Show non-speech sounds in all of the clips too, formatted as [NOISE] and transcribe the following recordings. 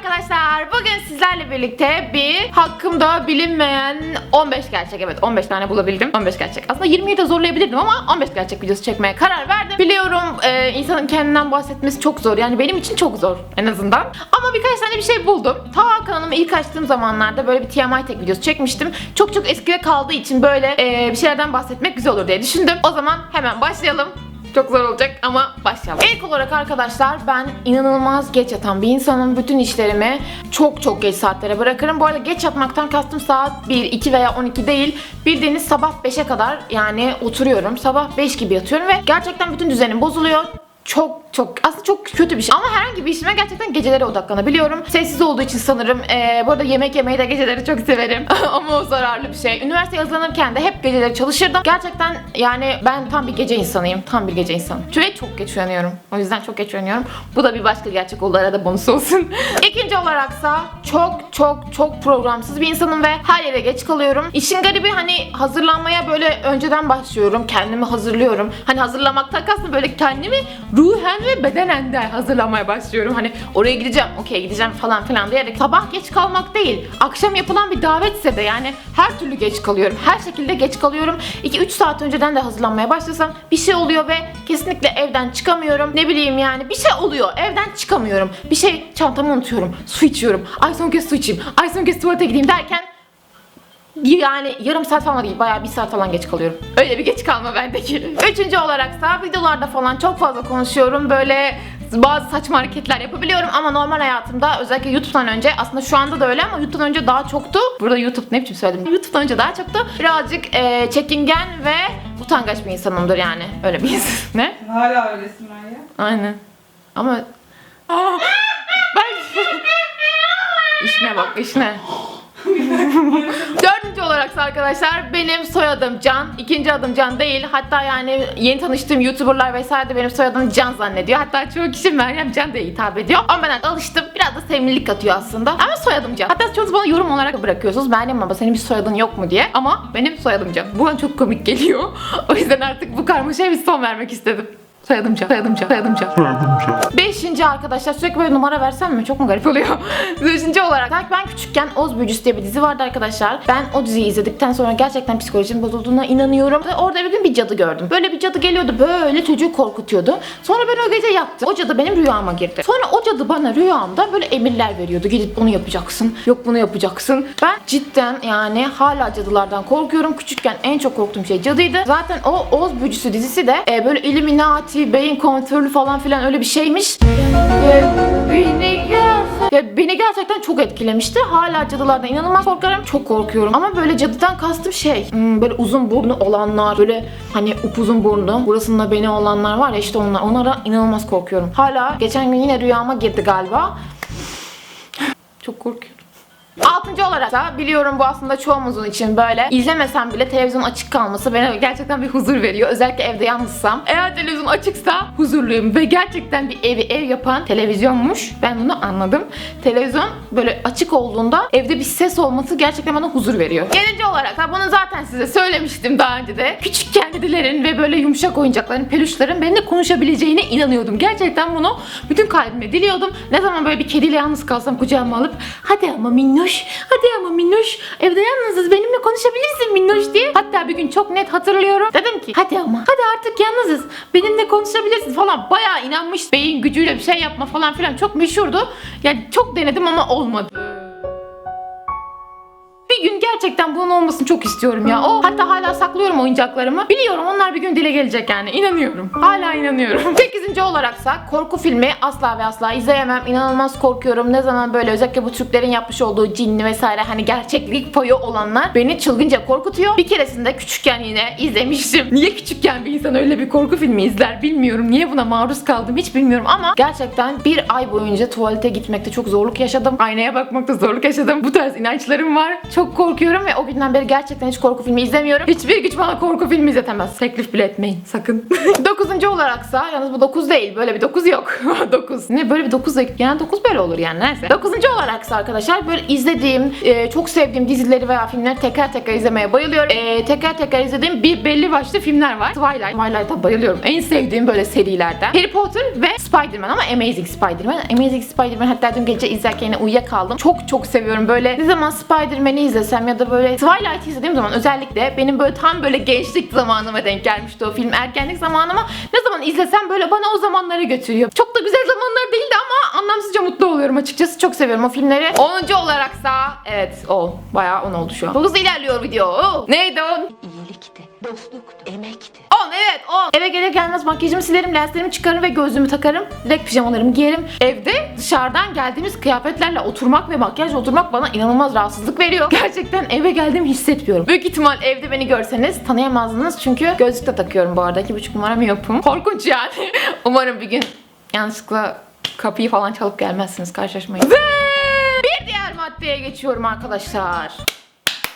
arkadaşlar. Bugün sizlerle birlikte bir hakkımda bilinmeyen 15 gerçek evet 15 tane bulabildim. 15 gerçek. Aslında 20'yi de zorlayabilirdim ama 15 gerçek videosu çekmeye karar verdim. Biliyorum e, insanın kendinden bahsetmesi çok zor. Yani benim için çok zor en azından. Ama birkaç tane bir şey buldum. Ta kanalımı ilk açtığım zamanlarda böyle bir TMI tek videosu çekmiştim. Çok çok eskide kaldığı için böyle e, bir şeylerden bahsetmek güzel olur diye düşündüm. O zaman hemen başlayalım. Çok zor olacak ama başlayalım. İlk olarak arkadaşlar ben inanılmaz geç yatan bir insanım. Bütün işlerimi çok çok geç saatlere bırakırım. Bu arada geç yatmaktan kastım saat 1, 2 veya 12 değil. Bildiğiniz sabah 5'e kadar yani oturuyorum. Sabah 5 gibi yatıyorum ve gerçekten bütün düzenim bozuluyor. Çok çok aslında çok kötü bir şey ama herhangi bir işime gerçekten gecelere odaklanabiliyorum. Sessiz olduğu için sanırım. Ee, bu arada yemek yemeyi de geceleri çok severim [LAUGHS] ama o zararlı bir şey. Üniversiteye hazırlanırken de hep geceleri çalışırdım. Gerçekten yani ben tam bir gece insanıyım. Tam bir gece insanım. Çünkü çok geç uyanıyorum. O yüzden çok geç uyanıyorum. Bu da bir başka gerçek oldu arada bonus olsun. [LAUGHS] İkinci olaraksa çok çok çok programsız bir insanım ve her yere geç kalıyorum. İşin garibi hani hazırlanmaya böyle önceden başlıyorum. Kendimi hazırlıyorum. Hani hazırlamaktan kastım böyle kendimi ruhen ve bedenen de hazırlamaya başlıyorum. Hani oraya gideceğim, okey gideceğim falan filan diyerek sabah geç kalmak değil. Akşam yapılan bir davetse de yani her türlü geç kalıyorum. Her şekilde geç kalıyorum. 2-3 saat önceden de hazırlanmaya başlasam bir şey oluyor ve kesinlikle evden çıkamıyorum. Ne bileyim yani bir şey oluyor. Evden çıkamıyorum. Bir şey çantamı unutuyorum. Su içiyorum. Ay son kez su içeyim. Ay son kez tuvalete gideyim derken yani yarım saat falan değil bayağı bir saat falan geç kalıyorum. Öyle bir geç kalma bendeki. Üçüncü olaraksa videolarda falan çok fazla konuşuyorum. Böyle bazı saçma hareketler yapabiliyorum ama normal hayatımda özellikle YouTube'dan önce aslında şu anda da öyle ama YouTube'dan önce daha çoktu. Burada YouTube ne biçim söyledim. YouTube'dan önce daha çoktu. Birazcık e, çekingen ve utangaç bir insanımdır yani. Öyle bir insan. [LAUGHS] ne? Hala öylesin Meryem. Aynen. Ama Aa, ben [LAUGHS] işine bak işine. [LAUGHS] Dördüncü olarak arkadaşlar benim soyadım Can. İkinci adım Can değil. Hatta yani yeni tanıştığım YouTuber'lar vesaire de benim soyadım Can zannediyor. Hatta çoğu kişi Meryem Can diye hitap ediyor. Ama ben alıştım. Biraz da sevimlilik katıyor aslında. Ama soyadım Can. Hatta çoğunuz bana yorum olarak bırakıyorsunuz. Meryem baba senin bir soyadın yok mu diye. Ama benim soyadım Can. Bu an çok komik geliyor. [LAUGHS] O yüzden artık bu karmaşaya bir son vermek istedim. Soyadım Can. Soyadım Can. Beşinci arkadaşlar sürekli böyle numara versem mi? Çok mu garip oluyor? [LAUGHS] Beşinci olarak ben küçükken Oz Büyücüsü diye bir dizi vardı arkadaşlar. Ben o diziyi izledikten sonra gerçekten psikolojim bozulduğuna inanıyorum. Ve orada bir gün bir cadı gördüm. Böyle bir cadı geliyordu böyle çocuğu korkutuyordu. Sonra ben o gece yattım. O cadı benim rüyama girdi. Sonra o cadı bana rüyamda böyle emirler veriyordu. Gidip bunu yapacaksın. Yok bunu yapacaksın. Ben cidden yani hala cadılardan korkuyorum. Küçükken en çok korktuğum şey cadıydı. Zaten o Oz Büyücüsü dizisi de e, böyle Illuminati, beyin kontrolü falan filan öyle bir şeymiş. E, beni gerçekten, ya beni gerçekten çok etkilemişti. Hala cadılardan inanılmaz korkarım. Çok korkuyorum. Ama böyle cadıdan kastım şey. hmm, böyle uzun burnu olanlar. Böyle hani upuzun burnu. Burasında beni olanlar var ya işte onlar. Onlara inanılmaz korkuyorum. Hala geçen gün yine rüyama girdi galiba. Çok korkuyorum. Altıncı olarak da biliyorum bu aslında çoğumuzun için böyle izlemesem bile televizyon açık kalması bana gerçekten bir huzur veriyor. Özellikle evde yalnızsam. Eğer televizyon açıksa huzurluyum ve gerçekten bir evi ev yapan televizyonmuş. Ben bunu anladım. Televizyon böyle açık olduğunda evde bir ses olması gerçekten bana huzur veriyor. Yedinci olarak da bunu zaten size söylemiştim daha önce de. Küçükken kedilerin ve böyle yumuşak oyuncakların, peluşların benimle konuşabileceğine inanıyordum. Gerçekten bunu bütün kalbime diliyordum. Ne zaman böyle bir kediyle yalnız kalsam kucağıma alıp hadi ama minnoş, hadi ama minnoş evde yalnızız benimle konuşabilirsin minnoş diye. Hatta bir gün çok net hatırlıyorum. Dedim ki hadi ama hadi artık yalnızız benimle konuşabilirsin falan. Bayağı inanmış beyin gücüyle bir şey yapma falan filan çok meşhurdu. Yani çok denedim ama olmadı. Gerçekten bunun olmasını çok istiyorum ya. O hatta hala saklıyorum oyuncaklarımı. Biliyorum onlar bir gün dile gelecek yani. İnanıyorum. Hala inanıyorum. [LAUGHS] Sekizinci olaraksa korku filmi asla ve asla izleyemem. İnanılmaz korkuyorum. Ne zaman böyle özellikle bu Türklerin yapmış olduğu cinli vesaire hani gerçeklik payı olanlar beni çılgınca korkutuyor. Bir keresinde küçükken yine izlemiştim. [LAUGHS] Niye küçükken bir insan öyle bir korku filmi izler bilmiyorum. Niye buna maruz kaldım hiç bilmiyorum ama gerçekten bir ay boyunca tuvalete gitmekte çok zorluk yaşadım. Aynaya bakmakta zorluk yaşadım. Bu tarz inançlarım var. Çok korkuyorum istiyorum ve o günden beri gerçekten hiç korku filmi izlemiyorum. Hiçbir güç bana korku filmi izletemez. Teklif bile etmeyin sakın. [LAUGHS] Dokuzuncu olaraksa yalnız bu dokuz değil. Böyle bir dokuz yok. [LAUGHS] dokuz. Ne böyle bir dokuz da yani dokuz böyle olur yani neyse. Dokuzuncu olaraksa arkadaşlar böyle izlediğim, e, çok sevdiğim dizileri veya filmleri tekrar tekrar izlemeye bayılıyorum. E, tekrar tekrar izlediğim bir belli başlı filmler var. Twilight. Twilight'a bayılıyorum. En sevdiğim böyle serilerden. Harry Potter ve Spider-Man ama Amazing Spider-Man. Amazing Spider-Man hatta dün gece izlerken yine uyuyakaldım. Çok çok seviyorum. Böyle ne zaman Spider-Man'i izlesem ya da böyle Twilight'ı izlediğim zaman özellikle benim böyle tam böyle gençlik zamanıma denk gelmişti o film. Ergenlik zamanıma ne zaman izlesem böyle bana o zamanlara götürüyor. Çok da güzel zamanlar değildi ama anlamsızca mutlu oluyorum açıkçası. Çok seviyorum o filmleri. 10. olaraksa evet o bayağı 10 oldu şu an. Çok hızlı ilerliyor video. Neydi o? Dostluktu, emekti. 10 evet 10. Eve gelir gelmez makyajımı silerim, lenslerimi çıkarım ve gözlüğümü takarım. Direkt pijamalarımı giyerim. Evde dışarıdan geldiğimiz kıyafetlerle oturmak ve makyajla oturmak bana inanılmaz rahatsızlık veriyor. [LAUGHS] Gerçekten eve geldiğimi hissetmiyorum. Büyük ihtimal evde beni görseniz tanıyamazdınız çünkü gözlük de takıyorum bu arada. 2,5 numaram yapım. Korkunç yani. [LAUGHS] Umarım bir gün yanlışlıkla kapıyı falan çalıp gelmezsiniz karşılaşmayın. Ve bir diğer maddeye geçiyorum arkadaşlar.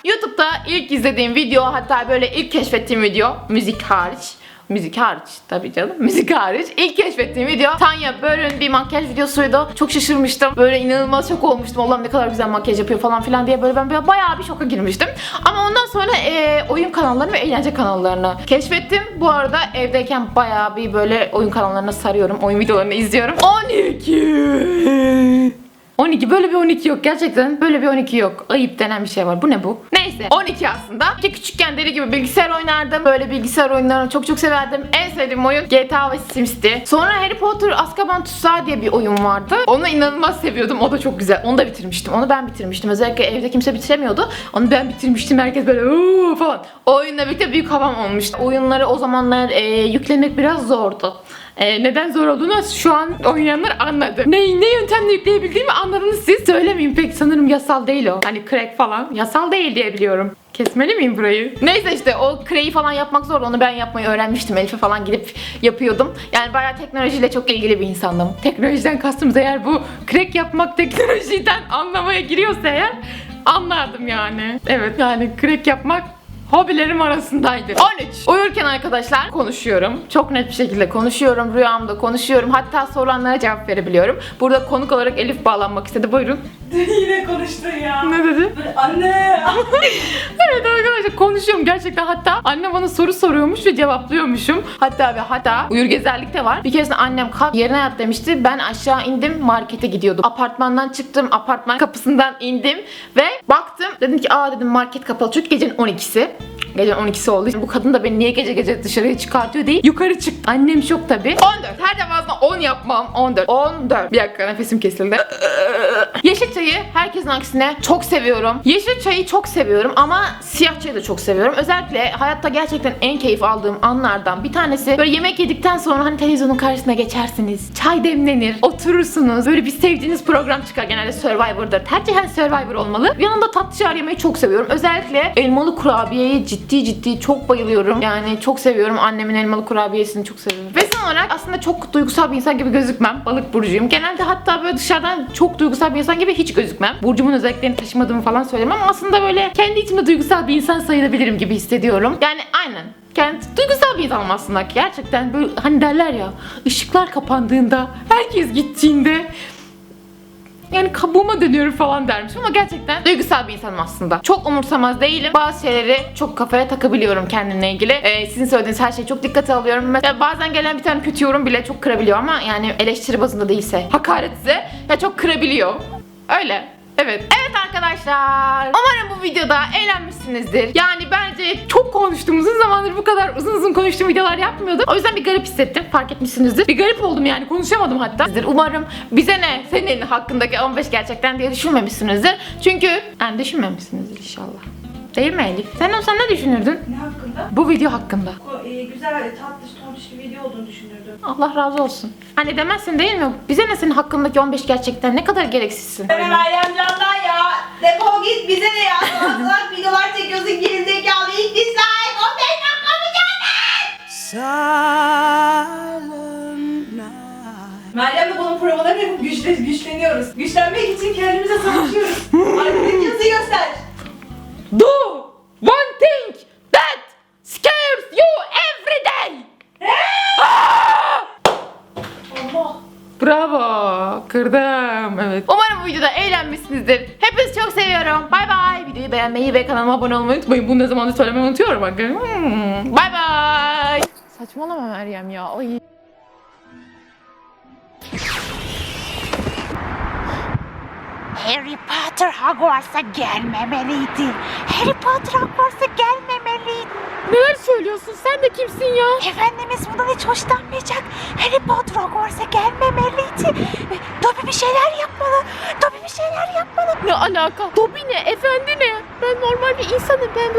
YouTube'da ilk izlediğim video hatta böyle ilk keşfettiğim video müzik hariç Müzik hariç tabii canım. Müzik hariç. ilk keşfettiğim video Tanya Börün bir makyaj videosuydu. Çok şaşırmıştım. Böyle inanılmaz şok olmuştum. Allah'ım ne kadar güzel makyaj yapıyor falan filan diye böyle ben böyle bayağı bir şoka girmiştim. Ama ondan sonra e, oyun kanallarını ve eğlence kanallarını keşfettim. Bu arada evdeyken bayağı bir böyle oyun kanallarına sarıyorum. Oyun videolarını izliyorum. 12 12 böyle bir 12 yok gerçekten böyle bir 12 yok. Ayıp denen bir şey var. Bu ne bu? Neyse 12 aslında. İşte küçükken deli gibi bilgisayar oynardım. Böyle bilgisayar oyunlarını çok çok severdim. En sevdiğim oyun GTA ve Sims'ti. Sonra Harry Potter Azkaban Tutsağı diye bir oyun vardı. Onu inanılmaz seviyordum. O da çok güzel. Onu da bitirmiştim. Onu ben bitirmiştim. Özellikle evde kimse bitiremiyordu. Onu ben bitirmiştim. Herkes böyle "Uuu" falan. O oyunla birlikte büyük havam olmuştu. Oyunları o zamanlar e, yüklemek biraz zordu. Ee, neden zor olduğunu şu an oynayanlar anladı. Ne, ne yöntemle yükleyebildiğimi anladınız siz. Söylemeyeyim pek sanırım yasal değil o. Hani crack falan. Yasal değil diye biliyorum. Kesmeli miyim burayı? Neyse işte o crack'i falan yapmak zor. Onu ben yapmayı öğrenmiştim. Elif'e falan gidip yapıyordum. Yani bayağı teknolojiyle çok ilgili bir insandım. Teknolojiden kastımız eğer bu crack yapmak teknolojiden [LAUGHS] anlamaya giriyorsa eğer anlardım yani. Evet yani crack yapmak Hobilerim arasındaydı. 13. Uyurken arkadaşlar konuşuyorum. Çok net bir şekilde konuşuyorum. Rüyamda konuşuyorum. Hatta sorulanlara cevap verebiliyorum. Burada konuk olarak Elif bağlanmak istedi. Buyurun. [LAUGHS] Yine konuştun ya. Ne dedi? Böyle anne. [LAUGHS] evet arkadaşlar konuşuyorum gerçekten. Hatta annem bana soru soruyormuş ve cevaplıyormuşum. Hatta ve hatta uyur gezerlik de var. Bir keresinde annem kalk yerine yat demişti. Ben aşağı indim markete gidiyordum. Apartmandan çıktım. Apartman kapısından indim ve baktım. Dedim ki aa dedim market kapalı. Çünkü gecenin 12'si. Gecenin 12'si olduğu için bu kadın da beni niye gece gece dışarıya çıkartıyor değil. Yukarı çık. Annem şok tabii. 14. Her defasında 10 yapmam. 14. 14. Bir dakika nefesim kesildi. Yeşil çayı herkesin aksine çok seviyorum. Yeşil çayı çok seviyorum ama siyah çayı da çok seviyorum. Özellikle hayatta gerçekten en keyif aldığım anlardan bir tanesi böyle yemek yedikten sonra hani televizyonun karşısına geçersiniz. Çay demlenir, oturursunuz. Böyle bir sevdiğiniz program çıkar. Genelde Survivor'dır. Tercihen Survivor olmalı. Yanında tatlı şeyler yemeyi çok seviyorum. Özellikle elmalı kurabiyeyi ciddi ciddi çok bayılıyorum. Yani çok seviyorum. Annemin elmalı kurabiyesini çok seviyorum. Ve son olarak aslında çok duygusal bir insan gibi gözükmem. Balık burcuyum. Genelde hatta böyle dışarıdan çok duygusal bir insan gibi hiç gözükmem. Burcumun özelliklerini taşımadığımı falan söylemem ama aslında böyle kendi içimde duygusal bir insan sayılabilirim gibi hissediyorum. Yani aynen. Yani duygusal bir insanım aslında. Gerçekten böyle hani derler ya ışıklar kapandığında herkes gittiğinde yani kabuğuma dönüyorum falan dermişim ama gerçekten duygusal bir insanım aslında. Çok umursamaz değilim. Bazı şeyleri çok kafaya takabiliyorum kendimle ilgili. Ee, sizin söylediğiniz her şeyi çok dikkate alıyorum. Mesela bazen gelen bir tane kötü yorum bile çok kırabiliyor ama yani eleştiri bazında değilse, hakaretse ya çok kırabiliyor. Öyle. Evet. Evet arkadaşlar. Umarım bu videoda eğlenmişsinizdir. Yani bence çok konuştum. Uzun zamandır bu kadar uzun uzun konuştuğum videolar yapmıyordum. O yüzden bir garip hissettim. Fark etmişsinizdir. Bir garip oldum yani. Konuşamadım hatta. Umarım bize ne senin hakkındaki 15 gerçekten diye düşünmemişsinizdir. Çünkü yani düşünmemişsinizdir inşallah. Değil mi Elif? Sen olsan ne düşünürdün? Ne hakkında? Bu video hakkında. O, e, güzel, tatlış, tontiş bir video olduğunu düşünürdüm. Allah razı olsun. Hani demezsin değil mi? Bize ne senin hakkındaki 15 gerçekten ne kadar gereksizsin. Deme Meryem Can'dan ya. Defol git bize ne ya. Salak videolar çekiyorsun gerizekalı. İlk dislike. 15 dakika mı Meryem'le bunun provalarını yapıp güçle, güçleniyoruz. Güçlenmek için kendimize savaşıyoruz. Arkadaki yazıyı göster. Do one thing that scares you every day. Allah. Bravo. Kırdım. Evet. Umarım bu videoda eğlenmişsinizdir. Hepinizi çok seviyorum. Bay bay. Videoyu beğenmeyi ve kanalıma abone olmayı unutmayın. Bunu ne zamandır söylemeyi unutuyorum. Bakın. Hmm. Bay bay. Saçmalama Meryem ya. Ay. Harry Potter Hogwarts'a gelmemeliydi. Harry Potter Hogwarts'a gelmemeliydi. Neler söylüyorsun? Sen de kimsin ya? Efendimiz bundan hiç hoşlanmayacak. Harry Potter Hogwarts'a gelmemeliydi. Dobby bir şeyler yapmalı. Dobby bir şeyler yapmalı. Ne alaka? Dobby ne? Efendi ne? Ben normal bir insanım. Ben